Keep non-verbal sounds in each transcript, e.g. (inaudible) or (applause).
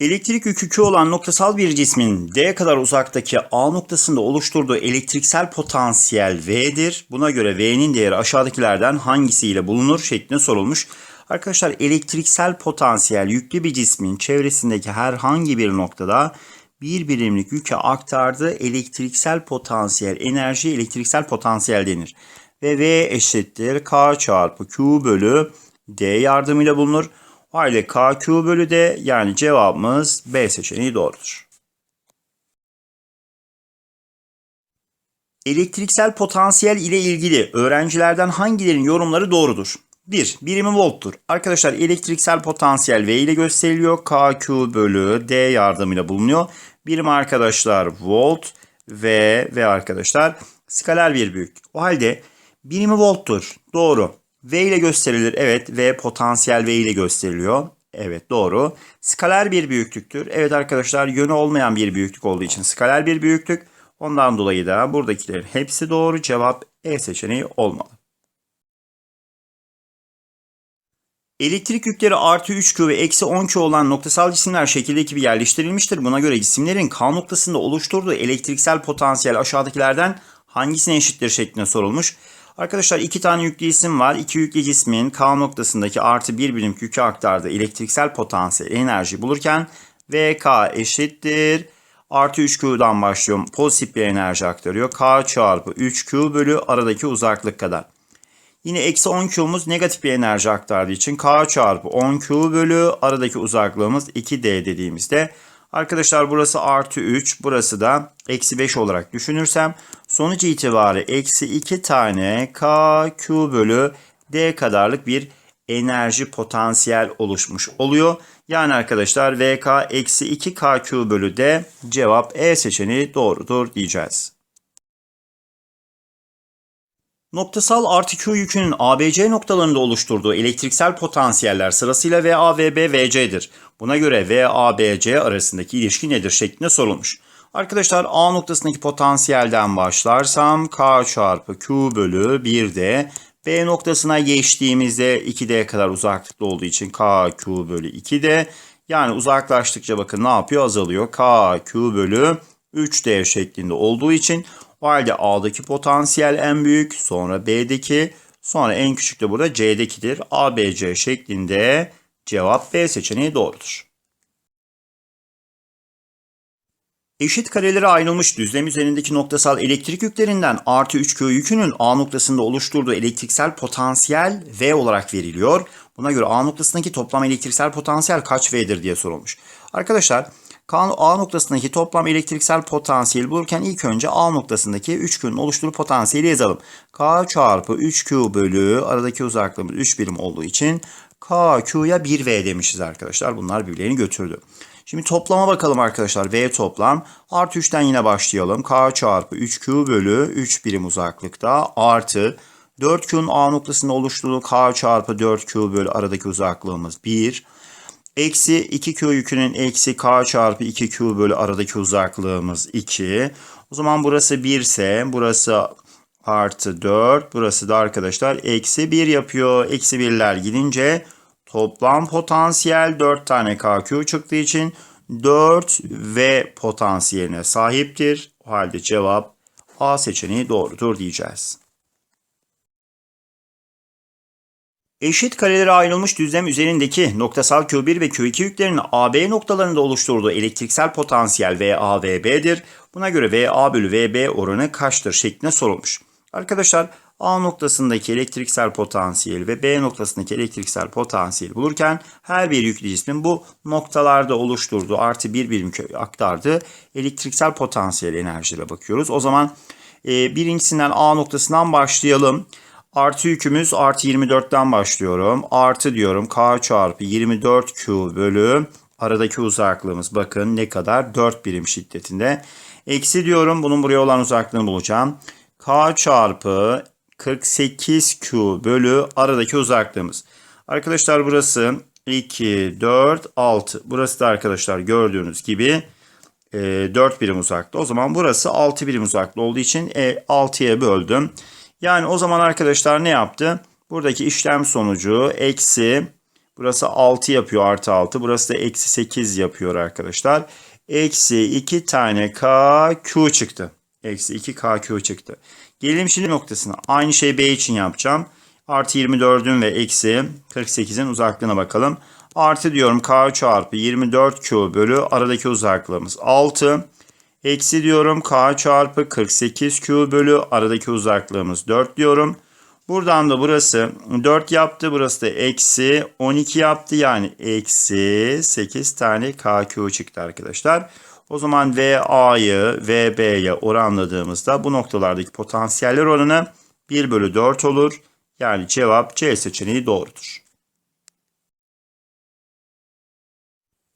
Elektrik yükü Q olan noktasal bir cismin D kadar uzaktaki A noktasında oluşturduğu elektriksel potansiyel V'dir. Buna göre V'nin değeri aşağıdakilerden hangisiyle bulunur şeklinde sorulmuş. Arkadaşlar elektriksel potansiyel yüklü bir cismin çevresindeki herhangi bir noktada bir birimlik yüke aktardığı elektriksel potansiyel enerji elektriksel potansiyel denir. Ve V eşittir K çarpı Q bölü D yardımıyla bulunur. O halde KQ bölü D yani cevabımız B seçeneği doğrudur. Elektriksel potansiyel ile ilgili öğrencilerden hangilerinin yorumları doğrudur? 1. Birimi volttur. Arkadaşlar elektriksel potansiyel V ile gösteriliyor. KQ bölü D yardımıyla bulunuyor. Birim arkadaşlar volt ve ve arkadaşlar skaler bir büyük. O halde birimi volttur. Doğru. V ile gösterilir. Evet. V potansiyel V ile gösteriliyor. Evet doğru. Skaler bir büyüklüktür. Evet arkadaşlar yönü olmayan bir büyüklük olduğu için skaler bir büyüklük. Ondan dolayı da buradakilerin hepsi doğru. Cevap E seçeneği olmalı. Elektrik yükleri artı 3Q ve eksi 10Q olan noktasal cisimler şekildeki gibi yerleştirilmiştir. Buna göre cisimlerin K noktasında oluşturduğu elektriksel potansiyel aşağıdakilerden hangisine eşittir şeklinde sorulmuş. Arkadaşlar iki tane yüklü cisim var. İki yüklü cismin K noktasındaki artı bir birim yükü aktardığı elektriksel potansiyel enerji bulurken VK eşittir. Artı 3Q'dan başlıyorum. Pozitif bir enerji aktarıyor. K çarpı 3Q bölü aradaki uzaklık kadar. Yine eksi 10Q'muz negatif bir enerji aktardığı için K çarpı 10Q bölü aradaki uzaklığımız 2D dediğimizde Arkadaşlar burası artı 3 burası da eksi 5 olarak düşünürsem sonuç itibariyle eksi 2 tane KQ bölü D kadarlık bir enerji potansiyel oluşmuş oluyor. Yani arkadaşlar VK eksi 2 KQ bölü D cevap E seçeneği doğrudur diyeceğiz. Noktasal artı Q yükünün ABC noktalarında oluşturduğu elektriksel potansiyeller sırasıyla VA, VB, VC'dir. Buna göre VA, BC arasındaki ilişki nedir şeklinde sorulmuş. Arkadaşlar A noktasındaki potansiyelden başlarsam K çarpı Q bölü 1D B noktasına geçtiğimizde 2D kadar uzaklıkta olduğu için K, Q bölü 2D. Yani uzaklaştıkça bakın ne yapıyor? Azalıyor. K, Q bölü 3D şeklinde olduğu için o halde A'daki potansiyel en büyük, sonra B'deki, sonra en küçük de burada C'dekidir. A, B, C şeklinde cevap B seçeneği doğrudur. Eşit karelere ayrılmış düzlem üzerindeki noktasal elektrik yüklerinden artı 3Q yükünün A noktasında oluşturduğu elektriksel potansiyel V olarak veriliyor. Buna göre A noktasındaki toplam elektriksel potansiyel kaç V'dir diye sorulmuş. Arkadaşlar A noktasındaki toplam elektriksel potansiyeli bulurken ilk önce A noktasındaki 3Q'nun oluşturduğu potansiyeli yazalım. K çarpı 3Q bölü aradaki uzaklığımız 3 birim olduğu için KQ'ya 1V demişiz arkadaşlar. Bunlar birbirlerini götürdü. Şimdi toplama bakalım arkadaşlar. V toplam. Artı 3'ten yine başlayalım. K çarpı 3Q bölü 3 birim uzaklıkta artı 4Q'nun A noktasında oluşturduğu K çarpı 4Q bölü aradaki uzaklığımız 1. Eksi 2Q yükünün eksi K çarpı 2Q bölü aradaki uzaklığımız 2. O zaman burası 1 ise burası artı 4. Burası da arkadaşlar eksi 1 yapıyor. Eksi 1'ler gidince toplam potansiyel 4 tane KQ çıktığı için 4 V potansiyeline sahiptir. O halde cevap A seçeneği doğrudur diyeceğiz. Eşit karelere ayrılmış düzlem üzerindeki noktasal Q1 ve Q2 yüklerinin AB noktalarında oluşturduğu elektriksel potansiyel VA. Buna göre VA bölü VB oranı kaçtır şeklinde sorulmuş. Arkadaşlar A noktasındaki elektriksel potansiyel ve B noktasındaki elektriksel potansiyeli bulurken her bir yüklü cismin bu noktalarda oluşturduğu artı bir birim aktardığı elektriksel potansiyel enerjilere bakıyoruz. O zaman e, birincisinden A noktasından başlayalım. Artı yükümüz artı 24'ten başlıyorum. Artı diyorum K çarpı 24Q bölü aradaki uzaklığımız bakın ne kadar 4 birim şiddetinde. Eksi diyorum bunun buraya olan uzaklığını bulacağım. K çarpı 48Q bölü aradaki uzaklığımız. Arkadaşlar burası 2, 4, 6. Burası da arkadaşlar gördüğünüz gibi e, 4 birim uzakta. O zaman burası 6 birim uzakta olduğu için e, 6'ya böldüm. Yani o zaman arkadaşlar ne yaptı? Buradaki işlem sonucu eksi Burası 6 yapıyor artı 6. Burası da eksi 8 yapıyor arkadaşlar. Eksi 2 tane KQ çıktı. Eksi 2 KQ çıktı. Gelelim şimdi noktasına. Aynı şeyi B için yapacağım. Artı 24'ün ve eksi 48'in uzaklığına bakalım. Artı diyorum K çarpı 24Q bölü aradaki uzaklığımız 6. Eksi diyorum K çarpı 48Q bölü aradaki uzaklığımız 4 diyorum. Buradan da burası 4 yaptı. Burası da eksi 12 yaptı. Yani eksi 8 tane KQ çıktı arkadaşlar. O zaman VA'yı VB'ye oranladığımızda bu noktalardaki potansiyeller oranı 1 bölü 4 olur. Yani cevap C seçeneği doğrudur.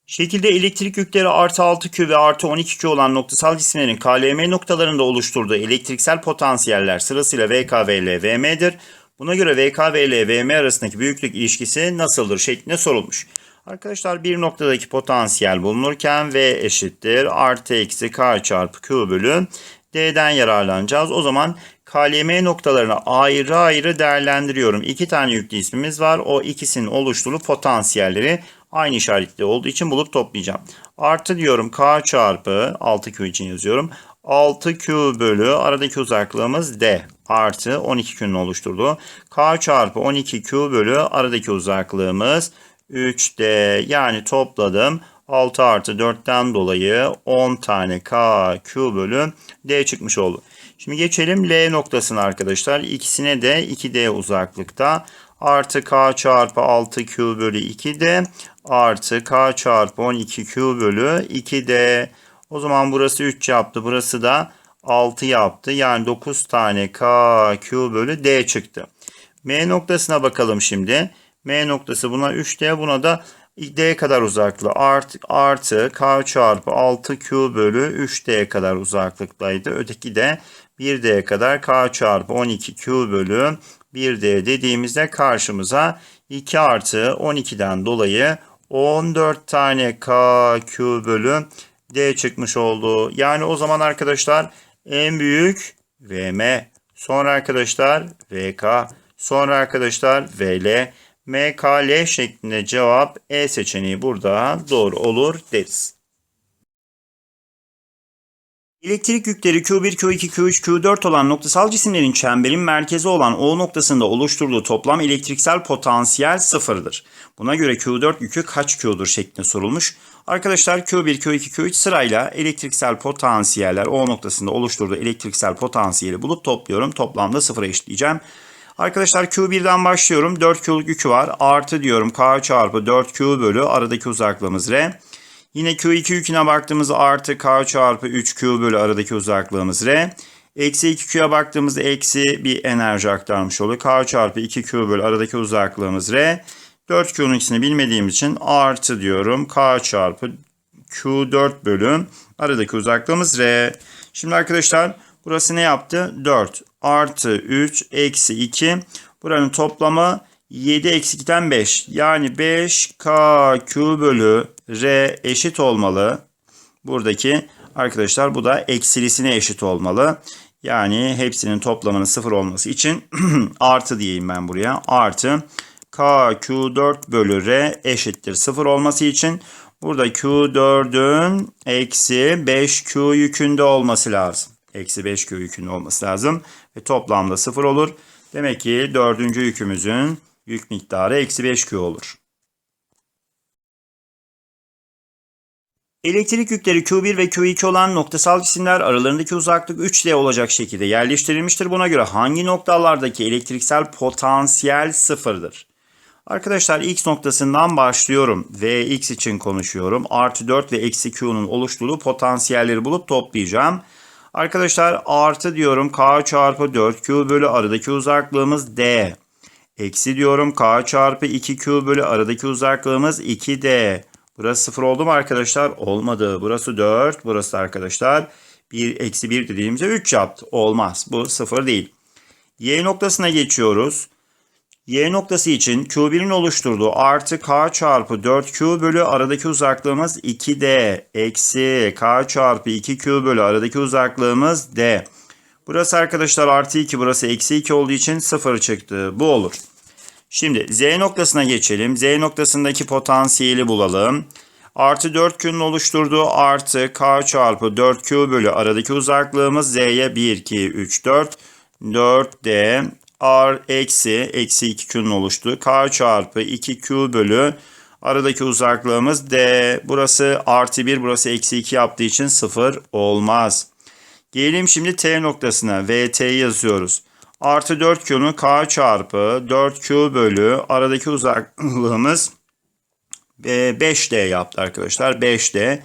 Şekilde elektrik yükleri artı 6Q ve artı 12Q olan noktasal cisimlerin KLM noktalarında oluşturduğu elektriksel potansiyeller sırasıyla VK, VL, VM'dir. Buna göre VK, VL, VM arasındaki büyüklük ilişkisi nasıldır şeklinde sorulmuş. Arkadaşlar bir noktadaki potansiyel bulunurken V eşittir artı eksi K çarpı Q bölü D'den yararlanacağız. O zaman KLM noktalarını ayrı ayrı değerlendiriyorum. İki tane yüklü ismimiz var. O ikisinin oluşturduğu potansiyelleri aynı işaretli olduğu için bulup toplayacağım. Artı diyorum K çarpı 6Q için yazıyorum. 6Q bölü aradaki uzaklığımız D artı 12Q'nun oluşturduğu. K çarpı 12Q bölü aradaki uzaklığımız 3D yani topladım. 6 artı 4'ten dolayı 10 tane K, Q bölü D çıkmış oldu. Şimdi geçelim L noktasına arkadaşlar. İkisine de 2D uzaklıkta. Artı K çarpı 6Q bölü 2D artı K çarpı 12Q bölü 2D. O zaman burası 3 yaptı. Burası da 6 yaptı. Yani 9 tane K, Q bölü D çıktı. M noktasına bakalım şimdi. M noktası buna 3D buna da D kadar uzaklığı artı, artı K çarpı 6Q bölü 3D kadar uzaklıktaydı. Öteki de 1D kadar K çarpı 12Q bölü 1D dediğimizde karşımıza 2 artı 12'den dolayı 14 tane K, Q bölü D çıkmış oldu. Yani o zaman arkadaşlar en büyük VM, sonra arkadaşlar VK, sonra arkadaşlar VL, MKL şeklinde cevap E seçeneği burada doğru olur deriz. Elektrik yükleri Q1, Q2, Q3, Q4 olan noktasal cisimlerin çemberin merkezi olan O noktasında oluşturduğu toplam elektriksel potansiyel sıfırdır. Buna göre Q4 yükü kaç Q'dur şeklinde sorulmuş. Arkadaşlar Q1, Q2, Q3 sırayla elektriksel potansiyeller O noktasında oluşturduğu elektriksel potansiyeli bulup topluyorum. Toplamda sıfıra eşitleyeceğim. Arkadaşlar Q1'den başlıyorum. 4 Q'luk yükü var. Artı diyorum K çarpı 4Q bölü aradaki uzaklığımız R. Yine Q2 yüküne baktığımızda artı K çarpı 3Q bölü aradaki uzaklığımız R. Eksi 2Q'ya baktığımızda eksi bir enerji aktarmış oluyor. K çarpı 2Q bölü aradaki uzaklığımız R. 4Q'nun ikisini bilmediğim için artı diyorum. K çarpı Q4 bölü aradaki uzaklığımız R. Şimdi arkadaşlar burası ne yaptı? 4 artı 3 eksi 2. Buranın toplamı 7 eksi 2'den 5. Yani 5KQ bölü R eşit olmalı. Buradaki arkadaşlar bu da eksilisine eşit olmalı. Yani hepsinin toplamının 0 olması için (clears throat) artı diyeyim ben buraya. Artı KQ4 bölü R eşittir 0 olması için burada Q4'ün eksi 5Q yükünde olması lazım. Eksi 5Q yükünde olması lazım. Ve toplamda 0 olur. Demek ki dördüncü yükümüzün yük miktarı eksi 5Q olur. Elektrik yükleri Q1 ve Q2 olan noktasal cisimler aralarındaki uzaklık 3D olacak şekilde yerleştirilmiştir. Buna göre hangi noktalardaki elektriksel potansiyel sıfırdır? Arkadaşlar X noktasından başlıyorum. ve X için konuşuyorum. Artı 4 ve eksi Q'nun oluşturduğu potansiyelleri bulup toplayacağım. Arkadaşlar artı diyorum K çarpı 4Q bölü aradaki uzaklığımız D. Eksi diyorum K çarpı 2Q bölü aradaki uzaklığımız 2D. Burası 0 oldu mu arkadaşlar? Olmadı. Burası 4. Burası arkadaşlar 1 eksi 1 dediğimizde 3 yaptı. Olmaz. Bu 0 değil. Y noktasına geçiyoruz. Y noktası için Q1'in oluşturduğu artı K çarpı 4Q bölü aradaki uzaklığımız 2D eksi K çarpı 2Q bölü aradaki uzaklığımız D. Burası arkadaşlar artı 2 burası eksi 2 olduğu için 0 çıktı. Bu olur. Şimdi Z noktasına geçelim. Z noktasındaki potansiyeli bulalım. Artı 4Q'nun oluşturduğu artı K çarpı 4Q bölü aradaki uzaklığımız Z'ye 1, 2, 3, 4. 4D R eksi eksi 2Q'nun oluştuğu K çarpı 2Q bölü aradaki uzaklığımız D. Burası artı 1 burası eksi 2 yaptığı için 0 olmaz. Gelelim şimdi T noktasına. VT'yi yazıyoruz. Artı 4Q'nun K çarpı 4Q bölü aradaki uzaklığımız 5D yaptı arkadaşlar. 5D.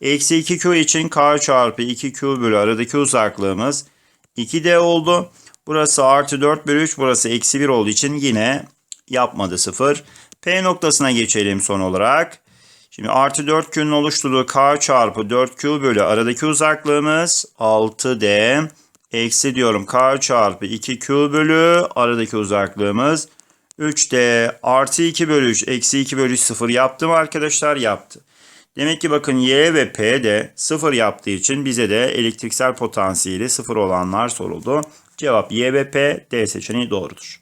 Eksi 2Q için K çarpı 2Q bölü aradaki uzaklığımız 2D oldu. Burası artı 4 bölü 3 burası eksi 1 olduğu için yine yapmadı 0. P noktasına geçelim son olarak. Şimdi artı 4Q'nun oluşturduğu K çarpı 4Q bölü aradaki uzaklığımız 6D. Eksi diyorum K çarpı 2Q bölü aradaki uzaklığımız 3D artı 2 bölü 3 eksi 2 bölü 3 0 yaptı mı arkadaşlar? Yaptı. Demek ki bakın Y ve P de 0 yaptığı için bize de elektriksel potansiyeli 0 olanlar soruldu. Cevap Y ve P, D seçeneği doğrudur.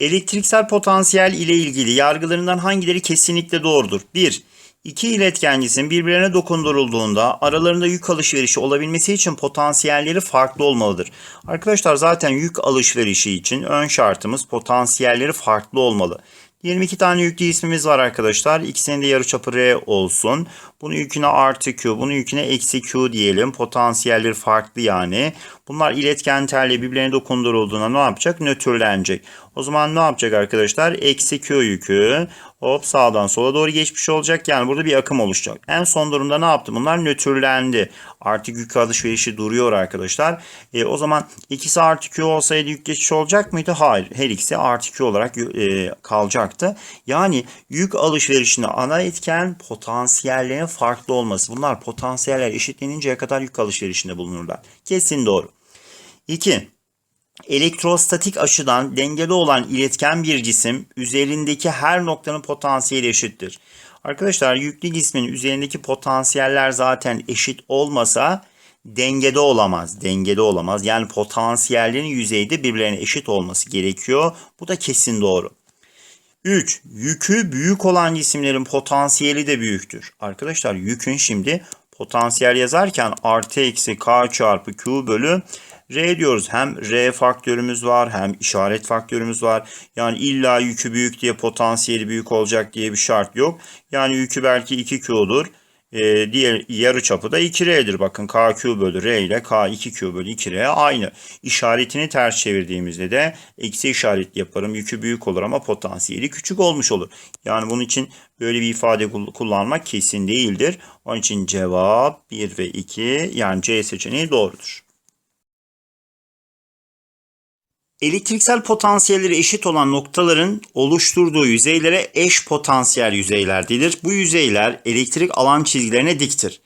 Elektriksel potansiyel ile ilgili yargılarından hangileri kesinlikle doğrudur? 1. İki iletken cisim birbirlerine dokundurulduğunda aralarında yük alışverişi olabilmesi için potansiyelleri farklı olmalıdır. Arkadaşlar zaten yük alışverişi için ön şartımız potansiyelleri farklı olmalı. Diyelim iki tane yüklü ismimiz var arkadaşlar. İkisinin de yarıçapı R olsun. Bunun yüküne artı Q, bunun yüküne eksi Q diyelim. Potansiyelleri farklı yani. Bunlar iletken telle birbirlerine dokundurulduğunda ne yapacak? Nötrlenecek. O zaman ne yapacak arkadaşlar? Eksi Q yükü hop sağdan sola doğru geçmiş olacak. Yani burada bir akım oluşacak. En son durumda ne yaptı? Bunlar nötrlendi. Artık yük alışverişi duruyor arkadaşlar. E, o zaman ikisi artı Q olsaydı yük geçiş olacak mıydı? Hayır. Her ikisi artı Q olarak e, kalacaktı. Yani yük alışverişinde ana etken potansiyellerin farklı olması. Bunlar potansiyeller eşitleninceye kadar yük alışverişinde bulunurlar. Kesin doğru. 2. Elektrostatik açıdan dengede olan iletken bir cisim üzerindeki her noktanın potansiyeli eşittir. Arkadaşlar yüklü cismin üzerindeki potansiyeller zaten eşit olmasa dengede olamaz. Dengede olamaz. Yani potansiyellerin yüzeyde birbirlerine eşit olması gerekiyor. Bu da kesin doğru. 3. Yükü büyük olan cisimlerin potansiyeli de büyüktür. Arkadaşlar yükün şimdi potansiyel yazarken artı eksi k çarpı q bölü R diyoruz. Hem R faktörümüz var hem işaret faktörümüz var. Yani illa yükü büyük diye potansiyeli büyük olacak diye bir şart yok. Yani yükü belki 2Q'dur. Ee, diğer yarı çapı da 2R'dir. Bakın KQ bölü R ile K2Q bölü 2R aynı. İşaretini ters çevirdiğimizde de eksi işaret yaparım. Yükü büyük olur ama potansiyeli küçük olmuş olur. Yani bunun için böyle bir ifade kullanmak kesin değildir. Onun için cevap 1 ve 2 yani C seçeneği doğrudur. Elektriksel potansiyelleri eşit olan noktaların oluşturduğu yüzeylere eş potansiyel yüzeyler denir. Bu yüzeyler elektrik alan çizgilerine diktir.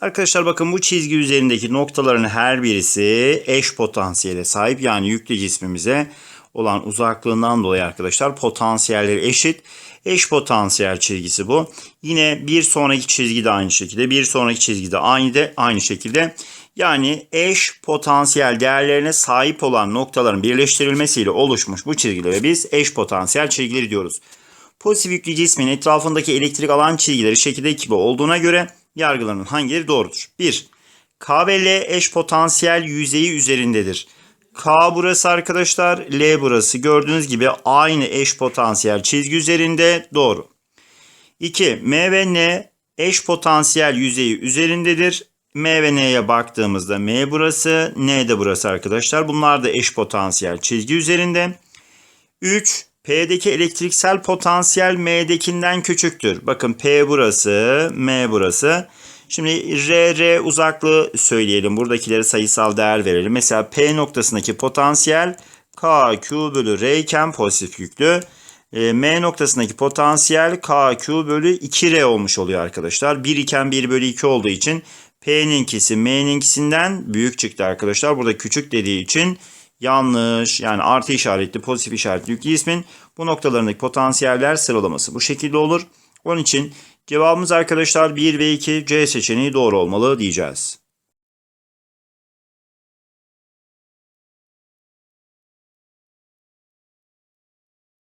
Arkadaşlar bakın bu çizgi üzerindeki noktaların her birisi eş potansiyele sahip. Yani yüklü cismimize olan uzaklığından dolayı arkadaşlar potansiyelleri eşit. Eş potansiyel çizgisi bu. Yine bir sonraki çizgi de aynı şekilde. Bir sonraki çizgi de aynı de aynı şekilde. Yani eş potansiyel değerlerine sahip olan noktaların birleştirilmesiyle oluşmuş bu çizgilere biz eş potansiyel çizgileri diyoruz. Pozitif yüklü cismin etrafındaki elektrik alan çizgileri şekilde gibi olduğuna göre yargılarının hangileri doğrudur? 1. K ve L eş potansiyel yüzeyi üzerindedir. K burası arkadaşlar, L burası. Gördüğünüz gibi aynı eş potansiyel çizgi üzerinde doğru. 2. M ve N eş potansiyel yüzeyi üzerindedir. M ve N'ye baktığımızda M burası, N de burası arkadaşlar. Bunlar da eş potansiyel çizgi üzerinde. 3. P'deki elektriksel potansiyel M'dekinden küçüktür. Bakın P burası, M burası. Şimdi R, R uzaklığı söyleyelim. Buradakileri sayısal değer verelim. Mesela P noktasındaki potansiyel K, Q bölü R iken pozitif yüklü. E, M noktasındaki potansiyel K, Q bölü 2R olmuş oluyor arkadaşlar. 1 iken 1 bölü 2 olduğu için P'ninkisi M'ninkisinden büyük çıktı arkadaşlar. Burada küçük dediği için yanlış. Yani artı işaretli pozitif işaretli yüklü ismin bu noktalarındaki potansiyeller sıralaması bu şekilde olur. Onun için cevabımız arkadaşlar 1 ve 2 C seçeneği doğru olmalı diyeceğiz.